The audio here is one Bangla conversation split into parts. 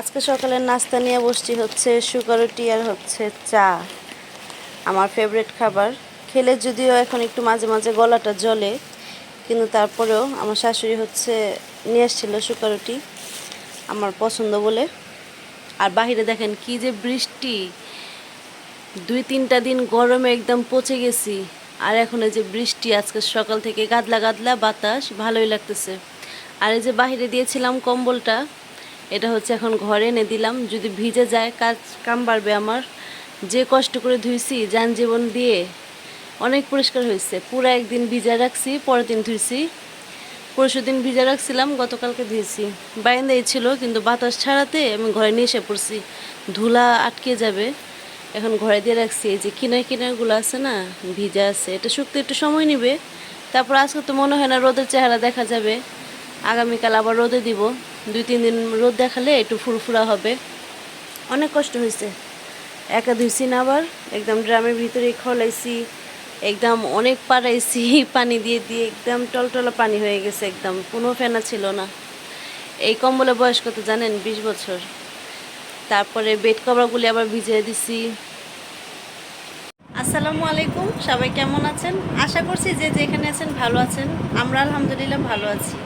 আজকে সকালের নাস্তা নিয়ে বসছি হচ্ছে সুগারুটি আর হচ্ছে চা। আমার ফেভারিট খাবার। খেলে যদিও এখন একটু মাঝে মাঝে গলাটা জ্বলে, কিন্তু তারপরেও আমার শাশুড়ি হচ্ছে নিয়ে এসেছিল সুগারুটি আমার পছন্দ বলে। আর বাইরে দেখেন কি যে বৃষ্টি। দুই তিনটা দিন গরমে একদম পচে গেছি, আর এখন এই যে বৃষ্টি, আজকে সকাল থেকে গাদলা গাদলা বাতাস, ভালোই লাগতেছে। আর এই যে বাইরে দিয়েছিলাম কম্বলটা এটা হচ্ছে এখন ঘরে এনে দিলাম। যদি ভিজে যায়, কাজ কাম বাড়বে আমার। যে কষ্ট করে ধুইছি যান জীবন দিয়ে অনেক পরিষ্কার হয়েছে। পুরো একদিন ভিজা রাখছি, পরের দিন ধুইছি। পরশু দিন ভিজা রাখছিলাম, গতকালকে ধুয়েছি বাইন্দাই ছিল, কিন্তু বাতাস ছাড়াতে আমি ঘরে নিয়ে এসে পড়ছি। ধুলা আটকে যাবে। এখন ঘরে দিয়ে রাখছি। এই যে কিনার কিনারগুলো আছে না, ভিজা আছে, এটা শুকতে একটু সময় নেবে। তারপর আজকে তো মনে হয় না রোদের চেহারা দেখা যাবে। আগামীকাল আবার রোদে দিব। দুই, তিন দিন রোদ দেখালে একটু ফুরফুরা হবে। অনেক কষ্ট হয়েছে। একা ধুইছি না আবার। একদম ড্রামের ভিতরে খলাইছি। একদম অনেক পাড়াইছি। পানি দিয়ে দিয়ে একদম টলটলা পানি হয়ে গেছে একদম। কোনো ফেনা ছিল না। এই কম্বলে বয়স কত জানেন? বিশ বছর। তারপরে বেড কভারগুলি আবার ভিজিয়ে দিছি। আসসালামু আলাইকুম। সবাই কেমন আছেন? আশা করছি যে যেখানে আছেন ভালো আছেন। আমরা আলহামদুলিল্লাহ ভালো আছি।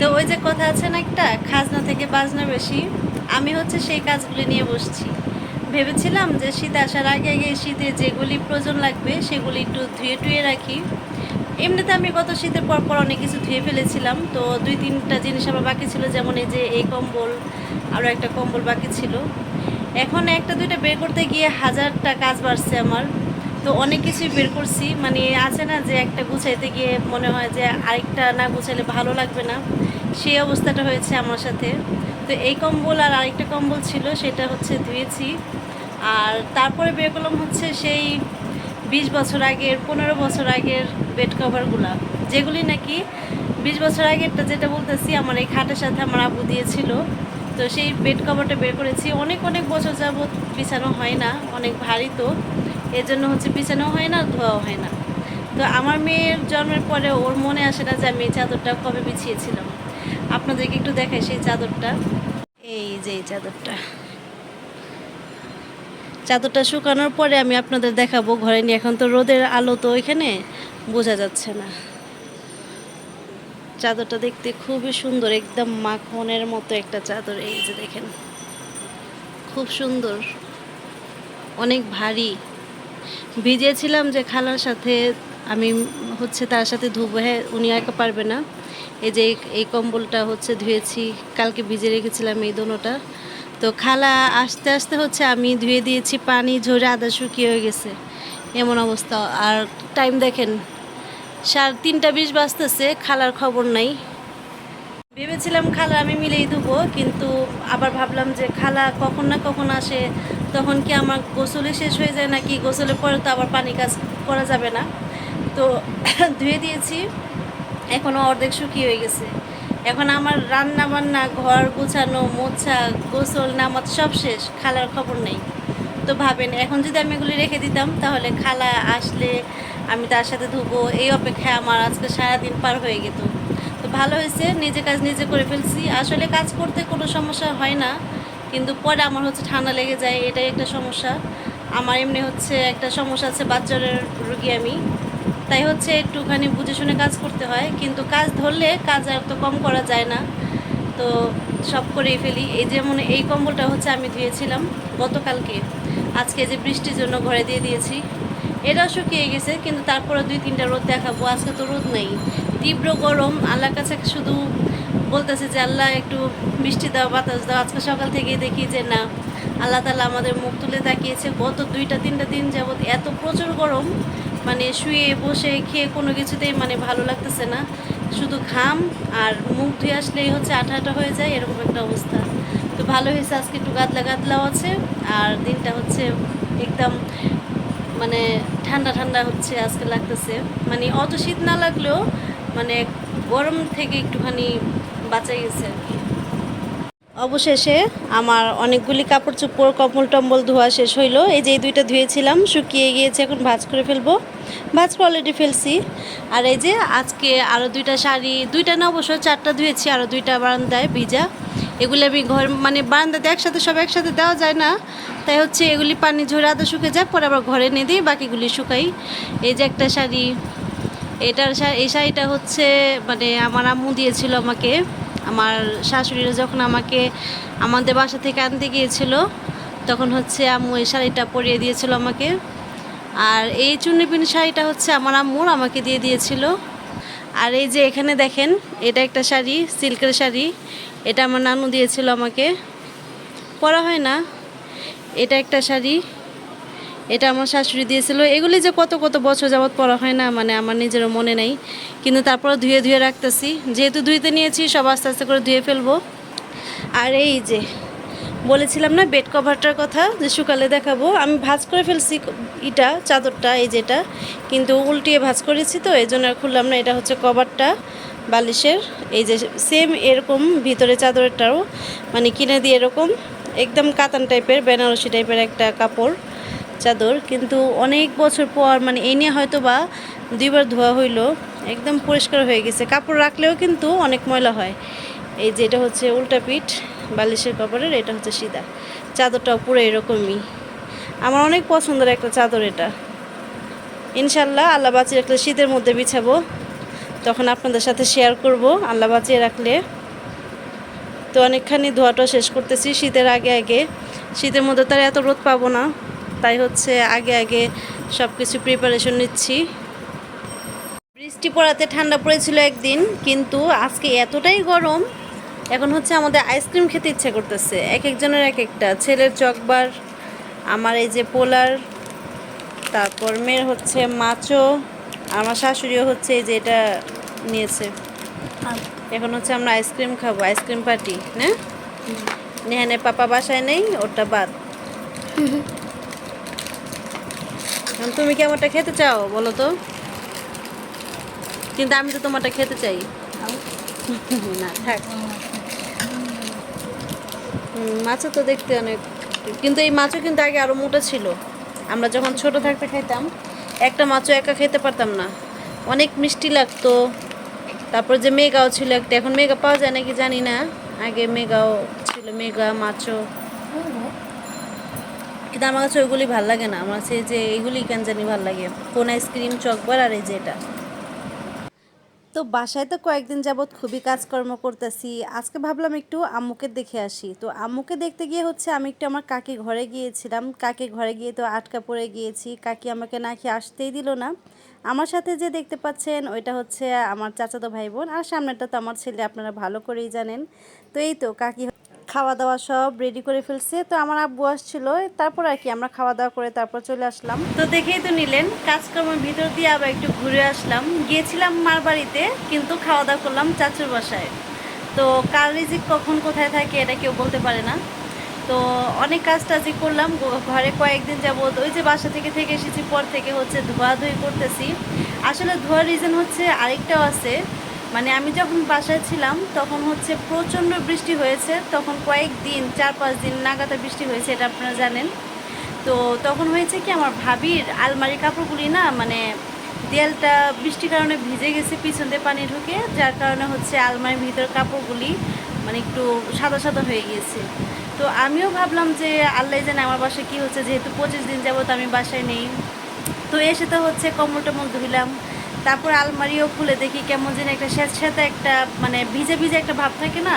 তো ওই যে কথা আছে না একটা, খাজনা থেকে বাজনা বেশি। আমি হচ্ছে সেই কাজগুলি নিয়ে বসছি। ভেবেছিলাম যে শীত আসার আগে আগে শীতে যেগুলি প্রয়োজন লাগবে সেগুলি একটু ধুয়ে টুয়ে রাখি। এমনিতে আমি গত শীতের পর পর অনেক কিছু ধুয়ে ফেলেছিলাম। তো দুই তিনটা জিনিস আমার বাকি ছিল, যেমন এই যে এই কম্বল আরও একটা কম্বল বাকি ছিল। এখন একটা দুইটা বের করতে গিয়ে হাজারটা কাজ বাড়ছে আমার। তো অনেক কিছুই বের করছি। মানে আছে না যে একটা গুছাইতে গিয়ে মনে হয় যে আরেকটা না গুছাইলে ভালো লাগবে না। সেই অবস্থাটা হয়েছে আমার সাথে। তো এই কম্বল আর আরেকটা কম্বল ছিল, সেটা হচ্ছে ধুয়েছি। আর তারপরে বের করলাম হচ্ছে সেই বিশ বছর আগের, পনেরো বছর আগের বেড কভারগুলা যেগুলি নাকি বিশ বছর আগেরটা যেটা বলতেছি, আমার এই খাটের সাথে আমার আবু দিয়েছিল। তো সেই বেড কভারটা বের করেছি। অনেক অনেক বছর যাবৎ বিছানো হয় না, অনেক ভারী তো। এর জন্য হচ্ছে বিছানো হয় না, ধোয়াও হয় না। তো আমার মেয়ের জন্মের পরে ওর মনে আসে না যে আমি চাদরটা কবে বিছিয়েছিলাম। আপনাদেরকে একটু দেখাই সেই চাদরটা। এই যে এই চাদরটা। চাদরটা শুকানোর পরে আমি আপনাদের দেখাবো, ঘরে নিয়ে। এখন তো রোদের আলো তো ওইখানে, বোঝা যাচ্ছে না। চাদরটা দেখতে খুবই সুন্দর, একদম মাখনের মতো একটা চাদর। এই যে দেখেন, খুব সুন্দর, অনেক ভারী। ভিজিয়েছিলাম যে খালার সাথে, আমি হচ্ছে তার সাথে ধুবো হ্যাঁ উনি একা পারবে না। এই যে এই- কম্বলটা হচ্ছে ধুয়েছি, কালকে ভিজে রেখেছিলাম এই দোনোটা। তো খালা আস্তে আস্তে হচ্ছে আমি ধুয়ে দিয়েছি, পানি ঝরে আদা শুকিয়ে হয়ে গেছে। এমন অবস্থা। আর টাইম দেখেন, সাড়ে তিনটা বিশ বাজতেছে, খালার খবর নাই। ভেবেছিলাম খালা আমি মিলেই দেবো কিন্তু আবার ভাবলাম যে খালা কখন না কখন আসে, তখন কি আমার গোসলে শেষ হয়ে যায় নাকি গোসলের পরে তো আবার পানি কাজ করা যাবে না। তো ধুয়ে দিয়েছি। এখনও অর্ধেক শুকিয়ে হয়ে গেছে। এখন আমার রান্না বান্না ঘর গোছানো, মোছা, গোসল, নামাজ সব শেষ, খালার খবর নেই। তো ভাবেন, এখন যদি আমি এগুলি রেখে দিতাম, তাহলে খালা আসলে আমি তার সাথে ধুবো, এই অপেক্ষায় আমার আজকে সারাদিন পার হয়ে যেত তো ভালো হয়েছে, নিজে কাজ নিজে করে ফেলছি। আসলে কাজ করতে কোনো সমস্যা হয় না, কিন্তু পরে আমার হচ্ছে ঠান্ডা লেগে যায়, এটাই একটা সমস্যা। আমার এমনি হচ্ছে একটা সমস্যা আছে, বাচ্চাদের রুগী আমি। তাই হচ্ছে একটুখানি বুঝে শুনে কাজ করতে হয়। কিন্তু কাজ ধরলে কাজ আর তো কম করা যায় না। তো সব করেই ফেলি। এই যেমন এই কম্বলটা হচ্ছে আমি ধুয়েছিলাম গতকালকে। আজকে যে বৃষ্টির জন্য ঘরে দিয়ে দিয়েছি। এটাও শুকিয়ে গেছে, কিন্তু তারপরে দুই তিনটা রোদ দেখাবো। আজকে তো রোদ নেই। তীব্র গরম। আল্লাহর কাছে শুধু বলতেছে যে, আল্লাহ, একটু বৃষ্টি দাও, বাতাস দাও। আজকে সকাল থেকে দেখি যে, না। আল্লাহ তালা আমাদের মুখ তুলে তাকিয়েছে গত দুইটা, তিনটা দিন যাবৎ এত প্রচুর গরম। মানে শুয়ে বসে খেয়ে কোনো কিছুতেই মানে ভালো লাগতেছে না। শুধু ঘাম আর মুখ ধুয়ে আসলেই হচ্ছে আঠা আঠা হয়ে যায়, এরকম একটা অবস্থা। তো ভালো হয়েছে, আজকে একটু গাদলা গাদলাও আছে আর দিনটা হচ্ছে একদম মানে ঠান্ডা ঠান্ডা হচ্ছে আজকে লাগতেছে। মানে অত শীত না লাগলেও মানে গরম থেকে একটুখানি বাঁচা গেছে আর কি। অবশেষে আমার অনেকগুলি কাপড় চোপড়, কম্বল টম্বল ধোয়া শেষ হইল। এই যে এই দুইটা ধুয়েছিলাম, শুকিয়ে গিয়েছে, এখন ভাজ করে ফেলব। ভাজ করে অলরেডি ফেলছি। আর এই যে আজকে আরও দুইটা শাড়ি, দুইটা না অবশ্য চারটা ধুয়েছি আরও দুইটা বারান্দায় ভিজা। এগুলি আমি ঘর মানে বারান্দাতে একসাথে, সব একসাথে দেওয়া যায় না। তাই হচ্ছে এগুলি পানি ঝরে আদা শুকে যায় পরে আবার ঘরে নিয়ে দিই, বাকিগুলি শুকাই। এই যে একটা শাড়ি, এটার এই শাড়িটা হচ্ছে মানে আমার আম্মু দিয়েছিল আমাকে। আমার শাশুড়িরা যখন আমাকে আমাদের বাসা থেকে আনতে গিয়েছিল, তখন হচ্ছে আম্মু এই শাড়িটা পরিয়ে দিয়েছিল আমাকে। আর এই চুন্নিপিন শাড়িটা হচ্ছে আমার আম্মুর, আমাকে দিয়ে দিয়েছিল। আর এই যে এখানে দেখেন, এটা একটা শাড়ি, সিল্কের শাড়ি। এটা আমার নানু দিয়েছিল আমাকে। পরা হয় না, এটা একটা শাড়ি। এটা আমার শাশুড়ি দিয়েছিল। এগুলি যে কত কত বছর যাবৎ পরা হয় না মানে আমার নিজেরও মনে নেই। কিন্তু তারপরে ধুয়ে ধুয়ে রাখতেছি। যেহেতু ধুইতে নিয়েছি, সব আস্তে আস্তে করে ধুয়ে ফেলব। আর এই যে, বলেছিলাম না বেড কভারটার কথা, যে সকালে দেখাবো। আমি ভাজ করে ফেলছি ইটা, চাদরটা, এই যেটা। কিন্তু উল্টিয়ে ভাজ করেছি তো, এই জন্য আর খুললাম না। এটা হচ্ছে কভারটা, বালিশের। এই যে সেম এরকম ভিতরে চাদরেরটাও মানে কিনে দিয়ে এরকম, একদম কাতান টাইপের বেনারসি টাইপের একটা কাপড়। চাদর কিন্তু অনেক বছর পর মানে এই নিয়ে হয়তো বা দুইবার ধোয়া হইল, একদম পরিষ্কার হয়ে গেছে। কাপড় রাখলেও কিন্তু অনেক ময়লা হয়। এই যে এটা হচ্ছে উল্টা পিঠ, বালিশের কাপড়ের এটা হচ্ছে সিধা। চাদরটাও পুরো এরকমই। আমার অনেক পছন্দের একটা চাদর এটা। ইনশাল্লাহ আল্লাহ বাঁচিয়ে রাখলে শীতের মধ্যে বিছাবো। তখন আপনাদের সাথে শেয়ার করব, আল্লাহ বাঁচিয়ে রাখলে। তো অনেকখানি ধোয়াটা শেষ করতেছি, শীতের আগে আগে। শীতের মধ্যে তার এত রোদ পাবো না। তাই হচ্ছে আগে আগে সব কিছু প্রিপারেশন নিচ্ছি। বৃষ্টি পড়াতে ঠান্ডা পড়েছিল একদিন কিন্তু আজকে এতটাই গরম এখন হচ্ছে আমাদের আইসক্রিম খেতে ইচ্ছে করতেছে। এক একজনের এক একটা ছেলের চকবার আমার এই যে পোলার তারপর মেয়ের হচ্ছে মাছও আমার শাশুড়িও হচ্ছে এই যে এটা নিয়েছে। এখন হচ্ছে আমরা আইসক্রিম খাব আইসক্রিম পার্টি না? নেহানের পাপা বাসায় নেই ওটা বাদ। তুমি কি আমারটা খেতে চাও বলো তো? কিন্তু আমি তো তোমারটা খেতে চাই। না থাক। মাছও তো দেখতে অনেক কিন্তু এই মাছও কিন্তু আগে আরও মোটা ছিল। আমরা যখন ছোট থাকতে খাইতাম একটা মাছও একা খেতে পারতাম না। অনেক মিষ্টি লাগতো। তারপর যে মেগাও ছিল একটা এখন মেগা পাওয়া যায় নাকি জানি না। আগে মেগাও ছিল মেগা মাছও। কিন্তু আমার কাছে ওইগুলি ভালো লাগে না। আমার কাছে যে এইগুলি কেন জানি ভালো লাগে। কোন আইসক্রিম চকবার আর এই যে এটা। তো বাসায় তো কয়েকদিন যাবৎ খুবই কাজকর্ম করতেছি। আজকে ভাবলাম একটু আম্মুকে দেখে আসি। তো আম্মুকে দেখতে গিয়ে হচ্ছে আমি একটু আমার কাকি ঘরে গিয়েছিলাম। কাকি ঘরে গিয়ে তো আটকা পড়ে গিয়েছি। কাকি আমাকে না খেয়ে আসতেই দিল না। আমার সাথে যে দেখতে পাচ্ছেন, ওইটা হচ্ছে আমার চাচাতো ভাই বোন। আর সামনেটা তো আমার ছেলে, আপনারা ভালো করেই জানেন। তো এই তো কাকি খাওয়া দাওয়া সব রেডি করে ফেলছে। তো আমার আব্বু আসছিল, তারপর আর কি আমরা খাওয়া দাওয়া করে তারপর চলে আসলাম। তো দেখেই তো নিলেন, কাজকর্মের ভিতর দিয়ে আবার একটু ঘুরে আসলাম। গিয়েছিলাম মার বাড়িতে, কিন্তু খাওয়া দাওয়া করলাম চাচুর বাসায়। তো কার রিজিক কখন কোথায় থাকে এটা কেউ বলতে পারে না। তো অনেক কাজ টাজি করলাম ঘরে কয়েকদিন যাবত ওই যে বাসা থেকে থেকে এসেছি, পর থেকে হচ্ছে ধোয়াধুয়ি করতেছি। আসলে ধোয়ার রিজন হচ্ছে আরেকটাও আছে। মানে আমি যখন বাসায় ছিলাম, তখন হচ্ছে প্রচণ্ড বৃষ্টি হয়েছে। তখন কয়েকদিন চার পাঁচ দিন নাগাতা বৃষ্টি হয়েছে, এটা আপনারা জানেন। তো তখন হয়েছে কি, আমার ভাবির আলমারির কাপড়গুলি না মানে দেয়ালটা বৃষ্টির কারণে ভিজে গেছে, পিছন দিয়ে পানি ঢুকে, যার কারণে হচ্ছে আলমারির ভিতর কাপড়গুলি মানে একটু সাদা সাদা হয়ে গিয়েছে। তো আমিও ভাবলাম যে আল্লাহ জানে আমার বাসায় কী হচ্ছে, যেহেতু পঁচিশ দিন যাব তো আমি বাসায় নেই। তো এসে তো হচ্ছে কম্বল টম্বল ধুইলাম তারপর আলমারিও খুলে দেখি কেমন যেন একটা স্যাঁতস্যাঁতে একটা মানে ভিজে ভিজে একটা ভাব থাকে না?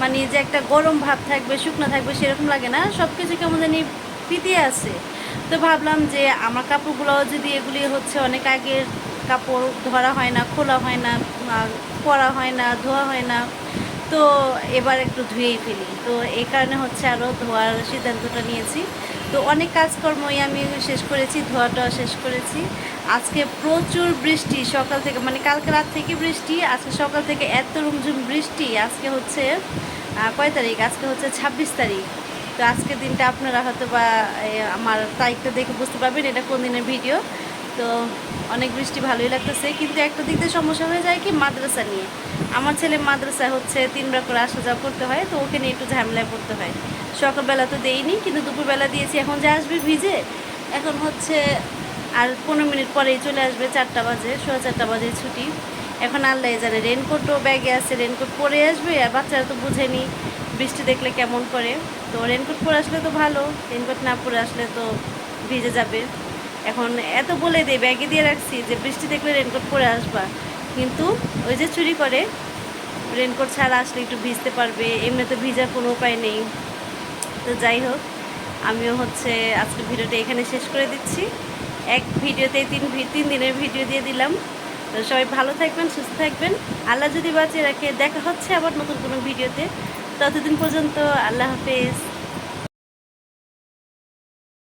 মানে যে একটা গরম ভাব থাকবে, শুকনো থাকবে, সেরকম লাগে না? সব কিছু কেমন জানি পিটিয়ে আছে। তো ভাবলাম যে আমার কাপড়গুলোও যদি এগুলি হচ্ছে অনেক আগের কাপড় ধরা হয় না, খোলা হয় না পরা হয় না, ধোয়া হয় না, তো এবার একটু ধুয়েই ফেলি। তো এই কারণে হচ্ছে আরও ধোয়ার সিদ্ধান্তটা নিয়েছি। তো অনেক কাজকর্মই আমি শেষ করেছি ধোয়াটা শেষ করেছি। আজকে প্রচুর বৃষ্টি, সকাল থেকে মানে কালকে রাত থেকে বৃষ্টি, আজকে সকাল থেকে এত রুমঝুম বৃষ্টি, আজকে হচ্ছে কয় তারিখ? আজকে হচ্ছে ছাব্বিশ তারিখ। তো আজকের দিনটা আপনারা হয়তো বা আমার তারিখটা দেখে বুঝতে পারবেন এটা কোন দিনের ভিডিও। তো অনেক বৃষ্টি ভালোই লাগতেছে, কিন্তু একটা দিক দিয়ে সমস্যা হয়ে যায় কি, মাদ্রাসা নিয়ে। আমার ছেলে মাদ্রাসায় হচ্ছে তিনবার করে আসা যাওয়া করতে হয়, তো ওকে নিয়ে একটু ঝামেলায় পড়তে হয়। সকালবেলা তো দেইনি, কিন্তু দুপুরবেলা দিয়েছি, এখন যে আসবে ভিজে, এখন হচ্ছে আর পনেরো মিনিট পরেই চলে আসবে, চারটা বাজে, সোয়া চারটা বাজে ছুটি। এখন আল্লাহ জানে রেনকোটও ব্যাগে আছে রেনকোট পরে আসবে, আর বাচ্চারা তো বুঝেনি বৃষ্টি দেখলে কেমন করে। তো রেনকোট পরে আসলে তো ভালো রেনকোট না পরে আসলে তো ভিজে যাবে। এখন এত বলে দিই ব্যাগে দিয়ে রাখছি যে বৃষ্টি দেখলে রেনকোট পরে আসবা। কিন্তু ওই যে চুরি করে। রেনকোট ছাড়া আসলে একটু ভিজতে পারবে এমনিতে ভিজার কোনো উপায় নেই। তো যাই হোক, আমিও হচ্ছে আজকে ভিডিওটা এখানে শেষ করে দিচ্ছি। এক ভিডিওতে তিন তিন দিনের ভিডিও দিয়ে দিলাম। তো সবাই ভালো থাকবেন, সুস্থ থাকবেন। আল্লাহ যদি বাঁচিয়ে রাখে, দেখা হচ্ছে আবার নতুন কোনো ভিডিওতে। ততদিন পর্যন্ত আল্লাহ হাফেজ।